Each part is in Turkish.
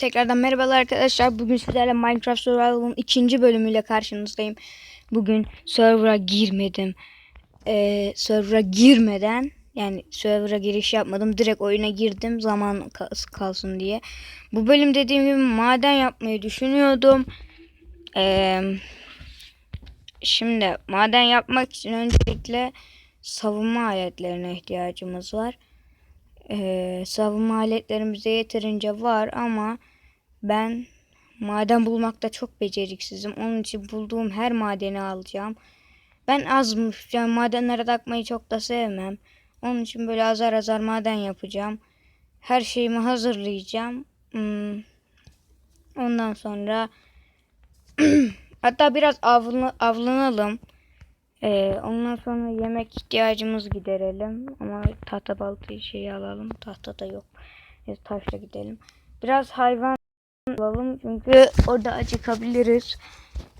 Tekrardan merhabalar arkadaşlar. Bugün sizlerle Minecraft Survival'ın ikinci bölümüyle karşınızdayım. Bugün server'a girmedim. Ee, server'a girmeden yani server'a giriş yapmadım. Direkt oyuna girdim zaman ka- kalsın diye. Bu bölüm dediğim gibi maden yapmayı düşünüyordum. Ee, şimdi maden yapmak için öncelikle savunma aletlerine ihtiyacımız var. Ee, savunma aletlerimiz de yeterince var ama ben maden bulmakta çok beceriksizim. Onun için bulduğum her madeni alacağım. Ben az yani madenlere takmayı çok da sevmem. Onun için böyle azar azar maden yapacağım. Her şeyimi hazırlayacağım. Hmm. Ondan sonra hatta biraz avlı, avlanalım. Ee, ondan sonra yemek ihtiyacımız giderelim. Ama tahta baltayı şeyi alalım. Tahta da yok. Taşla gidelim. Biraz hayvan alalım çünkü orada acıkabiliriz.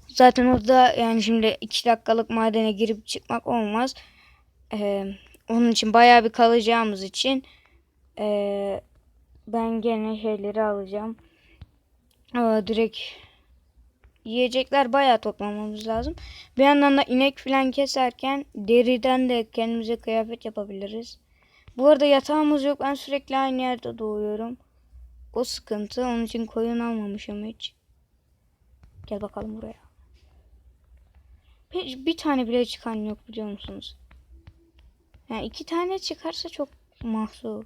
Zaten orada yani şimdi 2 dakikalık madene girip çıkmak olmaz. Ee, onun için bayağı bir kalacağımız için ee, ben gene şeyleri alacağım. Aa, direkt yiyecekler bayağı toplamamız lazım. Bir yandan da inek falan keserken deriden de kendimize kıyafet yapabiliriz. Bu arada yatağımız yok. Ben sürekli aynı yerde doğuyorum. O sıkıntı. Onun için koyun almamışım hiç. Gel bakalım buraya. Hiç bir tane bile çıkan yok biliyor musunuz? Yani iki tane çıkarsa çok mahzur.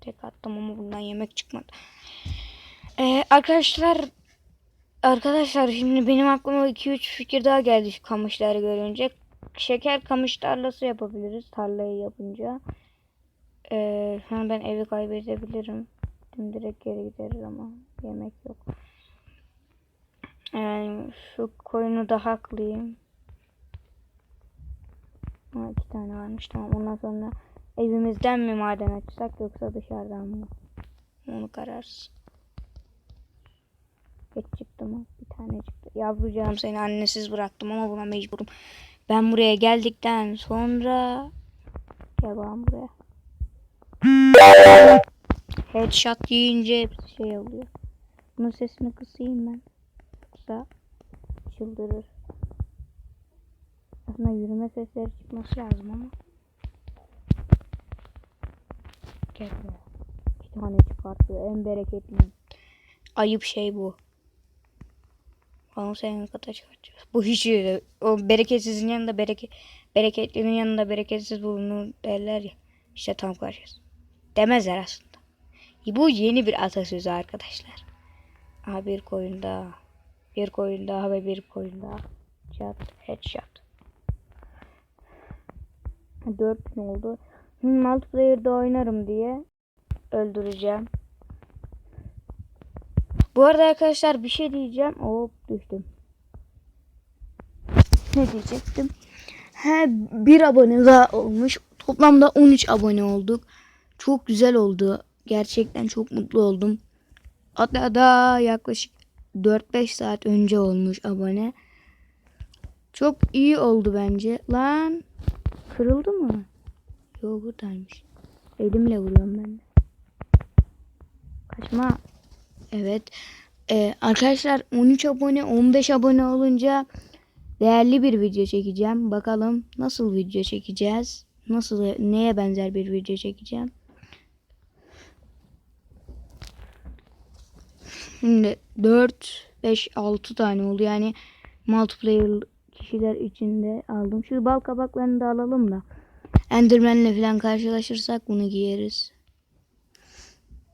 Tek attım ama bundan yemek çıkmadı. Ee, arkadaşlar Arkadaşlar şimdi benim aklıma 2-3 fikir daha geldi şu kamışları görünce. Şeker kamış tarlası yapabiliriz tarlayı yapınca. Ee, an ben evi kaybedebilirim. Şimdi direkt geri gideriz ama yemek yok. Yani şu koyunu da haklıyım. Ha, iki tane varmış tamam ondan sonra evimizden mi maden açsak yoksa dışarıdan mı? Onu kararsın. Geç çıktı mı? Bir tane çıktı. Yavrucağım seni annesiz bıraktım ama buna mecburum. Ben buraya geldikten sonra gel buraya. Headshot yiyince hepsi şey oluyor. Bunun sesini kısayım ben. Yoksa çıldırır. Aslında yürüme sesleri çıkması lazım ama. Gel. İki tane çıkartıyor. En bereketli. Ayıp şey bu. Onu senin kadar çıkartacağız. Bu hiç öyle. O bereketsizin yanında bereket bereketlinin yanında bereketsiz bulunur derler ya. İşte tam karşıyız. Demezler aslında. Bu yeni bir atasözü arkadaşlar. Aha bir koyun daha. Bir koyun daha ve bir koyun daha. Shot, headshot. Dört ne oldu? Hmm, multiplayer'da oynarım diye öldüreceğim. Bu arada arkadaşlar bir şey diyeceğim. Hop düştüm. Ne diyecektim? He bir abone daha olmuş. Toplamda 13 abone olduk. Çok güzel oldu. Gerçekten çok mutlu oldum. Hatta da yaklaşık 4-5 saat önce olmuş abone. Çok iyi oldu bence. Lan kırıldı mı? Yok buradaymış. Elimle vuruyorum ben de. Kaçma. Evet. Ee, arkadaşlar 13 abone 15 abone olunca değerli bir video çekeceğim. Bakalım nasıl video çekeceğiz. Nasıl neye benzer bir video çekeceğim. Şimdi 4 5 6 tane oldu. Yani multiplayer kişiler içinde aldım. Şu bal kabaklarını da alalım da. Enderman'le falan karşılaşırsak bunu giyeriz.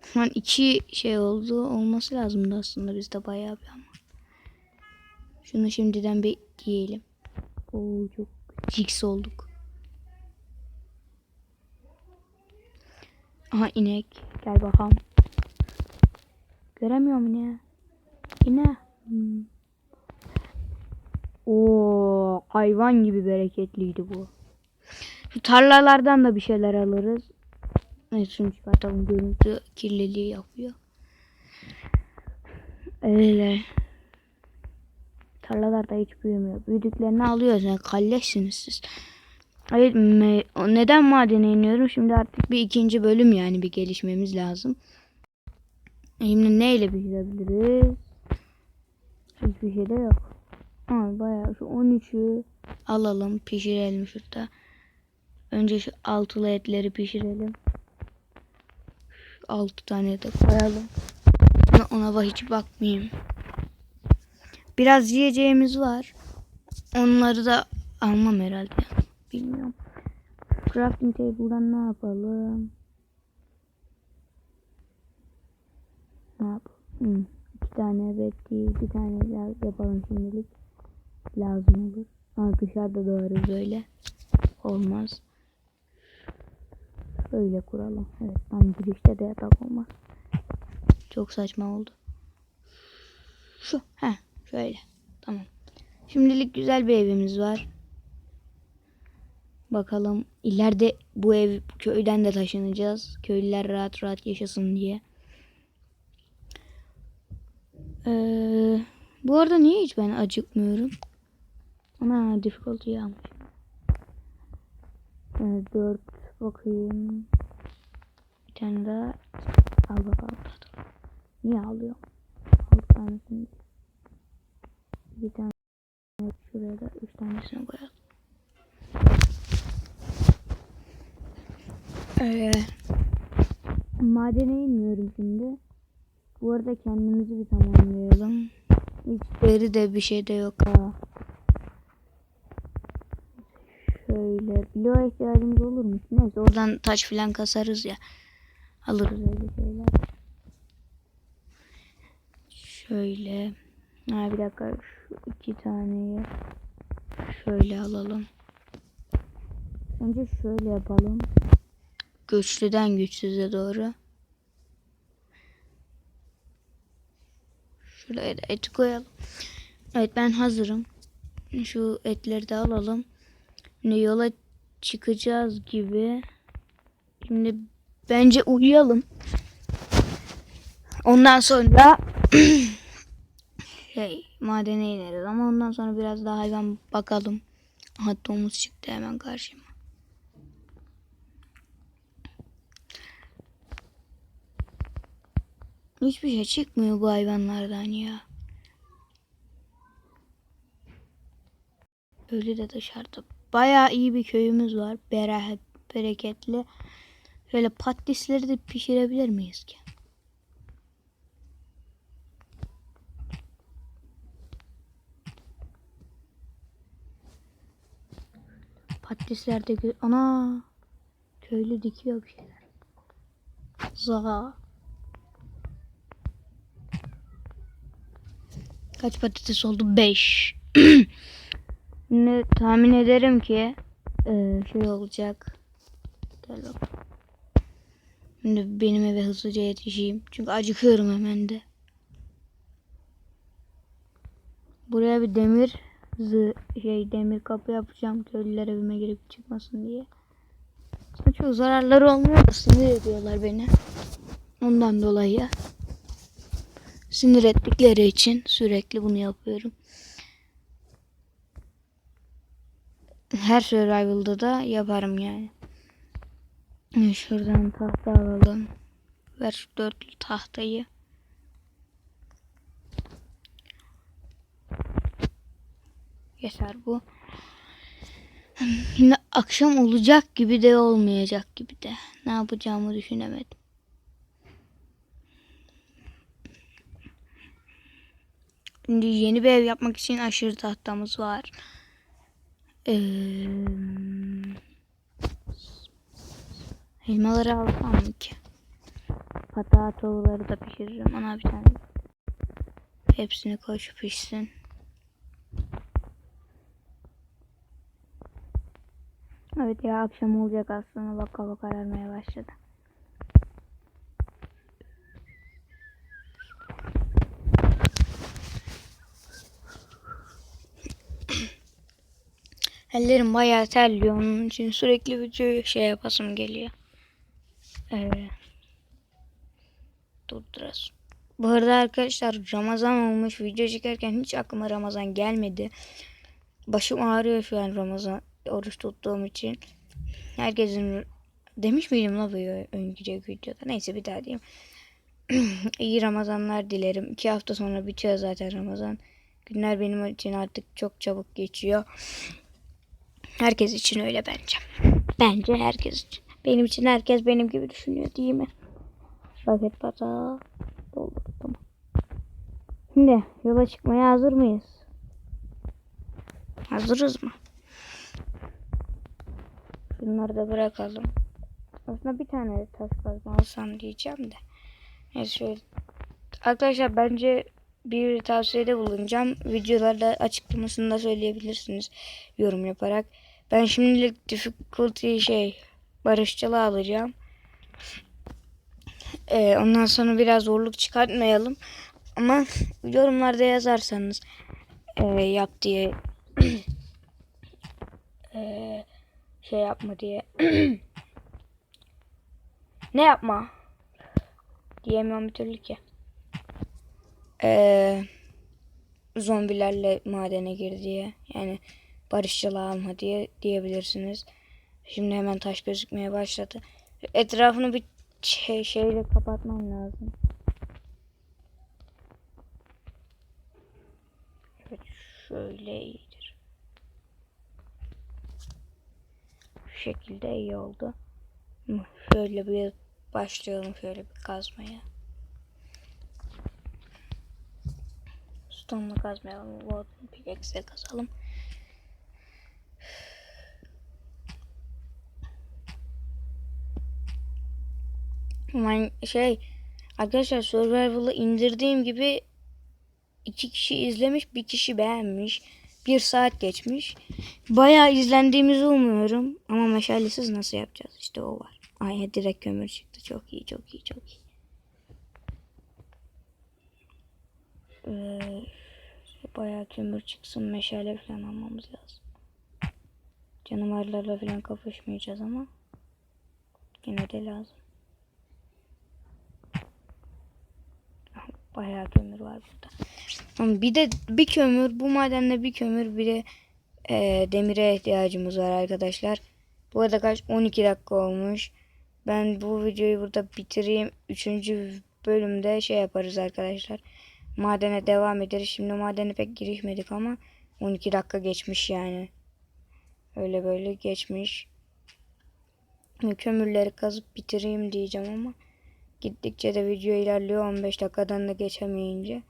Şu an iki şey oldu. Olması lazımdı aslında bizde bayağı bir ama. Şunu şimdiden bir giyelim. Oo çok jiks olduk. Aha inek. Gel bakalım. Göremiyorum yine. Yine. Hmm. Oo hayvan gibi bereketliydi bu. Şu tarlalardan da bir şeyler alırız. Evet şunu çıkartalım. Görüntü kirliliği yapıyor. Öyle. Tarlalarda hiç büyümüyor. Büyüdüklerini alıyoruz. Yani kalleşsiniz siz. Hayır neden madene iniyorum? Şimdi artık bir ikinci bölüm yani bir gelişmemiz lazım. Şimdi neyle pişirebiliriz? Hiçbir şey de yok. Ama bayağı şu 13'ü alalım pişirelim şurada. Önce şu altılı etleri pişirelim. Şu altı tane de koyalım. Ona, ona hiç bakmayayım. Biraz yiyeceğimiz var. Onları da almam herhalde. Bilmiyorum. Crafting table'dan ne yapalım? Ne yapalım? Hmm. İki tane bekleyiz. Bir tane yapalım şimdilik. Lazım olur. Ama dışarıda doğru böyle. Olmaz. Böyle kuralım. Evet tam girişte de yatak olmaz. Çok saçma oldu. Şu. Heh. Şöyle. Tamam. Şimdilik güzel bir evimiz var. Bakalım ileride bu ev köyden de taşınacağız. Köylüler rahat rahat yaşasın diye. Ee, bu arada niye hiç ben acıkmıyorum? Ana difficulty almış. Ee, dört bakayım. Bir tane daha al bakalım. Niye alıyorum? Altı tanesini. Bir tane şuraya da üç tanesini koyalım. Ee, madene inmiyorum şimdi. Bu arada kendimizi bir tamamlayalım. Hiç deri de bir şey de yok ha. Şöyle bloğa ihtiyacımız olur mu? Neyse oradan taş filan kasarız ya. Alırız öyle şeyler. Şöyle. Ha bir dakika şu iki taneyi şöyle alalım. Önce şöyle yapalım. Güçlüden güçsüze doğru. Şuraya da eti koyalım. Evet ben hazırım. Şu etleri de alalım. Şimdi yola çıkacağız gibi. Şimdi bence uyuyalım. Ondan sonra şey madene ineriz ama ondan sonra biraz daha hayvan bakalım. Aha domuz çıktı hemen karşıma. Hiçbir şey çıkmıyor bu hayvanlardan ya. Ölü de dışarıda. Bayağı iyi bir köyümüz var. Berahet, bereketli. Şöyle patatesleri de pişirebilir miyiz ki? Patatesler de gö- ana köylü dikiyor bir şeyler. Za. Kaç patates oldu? 5. ne tahmin ederim ki eee, şey olacak. Gel. Şimdi benim eve hızlıca yetişeyim. Çünkü acıkıyorum hemen de. Buraya bir demir zı şey demir kapı yapacağım. Köylüler evime girip çıkmasın diye. Sonra çok zararları olmuyor da sinir ediyorlar beni. Ondan dolayı sinir ettikleri için sürekli bunu yapıyorum. Her survival'da da yaparım yani. Şuradan tahta alalım. Ver şu dörtlü tahtayı. Yeter bu. Şimdi akşam olacak gibi de olmayacak gibi de. Ne yapacağımı düşünemedim. Şimdi yeni bir ev yapmak için aşırı tahtamız var. Ee, elmaları alsam mı ki? Patatoları da pişiririm. Ona bir tane. Hepsini koy şu pişsin. Evet ya akşam olacak aslında. Bak hava kararmaya başladı. Ellerim bayağı terliyor onun için sürekli video şey yapasım geliyor. Ee, durduras. Bu arada arkadaşlar Ramazan olmuş video çekerken hiç aklıma Ramazan gelmedi. Başım ağrıyor şu an Ramazan oruç tuttuğum için. Herkesin demiş miydim la bu önceki videoda. Neyse bir daha diyeyim. iyi Ramazanlar dilerim. İki hafta sonra bitiyor zaten Ramazan. Günler benim için artık çok çabuk geçiyor. Herkes için öyle bence. Bence herkes için. Benim için herkes benim gibi düşünüyor değil mi? Paket pata. Doldu tamam. Şimdi yola çıkmaya hazır mıyız? Hazırız mı? Şunları da bırakalım. Aslında bir tane de taş kazma alsam diyeceğim de. Neyse şöyle. Arkadaşlar bence bir tavsiyede bulunacağım. Videolarda açıklamasında söyleyebilirsiniz yorum yaparak. Ben şimdilik difficulty şey barışçılığı alacağım. Ee, ondan sonra biraz zorluk çıkartmayalım. Ama yorumlarda yazarsanız e, yap diye e, şey yapma diye ne yapma diyemiyorum bir türlü ki. Ee, zombilerle madene gir diye yani barışçılığı alma diye diyebilirsiniz. Şimdi hemen taş gözükmeye başladı. Etrafını bir şey, şeyle kapatmam lazım. Evet şöyle iyidir. Şu şekilde iyi oldu. Şöyle bir başlayalım şöyle bir kazmaya. Stone'la kazmayalım. Wooden pickaxe'le kazalım. Ben şey arkadaşlar Survival'ı indirdiğim gibi iki kişi izlemiş, bir kişi beğenmiş. Bir saat geçmiş. Bayağı izlendiğimizi umuyorum. Ama meşalesiz nasıl yapacağız? İşte o var. Ay direkt kömür çıktı. Çok iyi, çok iyi, çok iyi. Ee, bayağı kömür çıksın. Meşale falan almamız lazım. Canavarlarla falan kapışmayacağız ama yine de lazım. Bayağı kömür var burada. Bir de bir kömür, bu madende bir kömür, bir de e, demire ihtiyacımız var arkadaşlar. Bu arada kaç 12 dakika olmuş. Ben bu videoyu burada bitireyim. Üçüncü bölümde şey yaparız arkadaşlar. Madene devam ederiz. Şimdi madene pek girişmedik ama 12 dakika geçmiş yani. Öyle böyle geçmiş. Kömürleri kazıp bitireyim diyeceğim ama gittikçe de video ilerliyor 15 dakikadan da geçemeyince.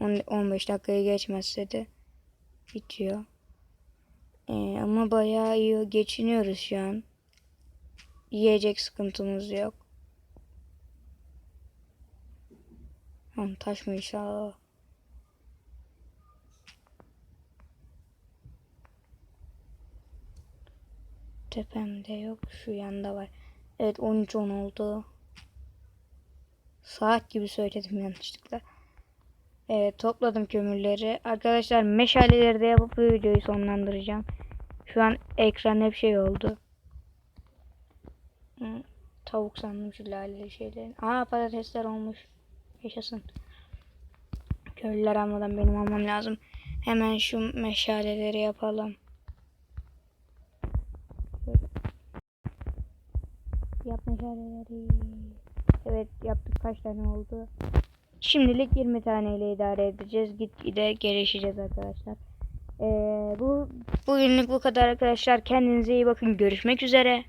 15 dakikayı geçmezse de bitiyor. Ee, ama bayağı iyi geçiniyoruz şu an. Yiyecek sıkıntımız yok. Tamam taş mı inşallah. Tepemde yok. Şu yanda var. Evet 13-10 oldu. Saat gibi söyledim yanlışlıkla. Evet topladım kömürleri. Arkadaşlar meşaleleri de yapıp bu videoyu sonlandıracağım. Şu an ekran hep şey oldu. Hı, Tavuk sandım şu laleli şeylerin. Aa patatesler olmuş. Yaşasın. Köylüler almadan benim almam lazım. Hemen şu meşaleleri yapalım. Yap meşaleleri. Evet yaptık kaç tane oldu. Şimdilik 20 taneyle idare edeceğiz. Gitgide gelişeceğiz arkadaşlar. Ee, bu bugünlük bu kadar arkadaşlar. Kendinize iyi bakın. Görüşmek üzere.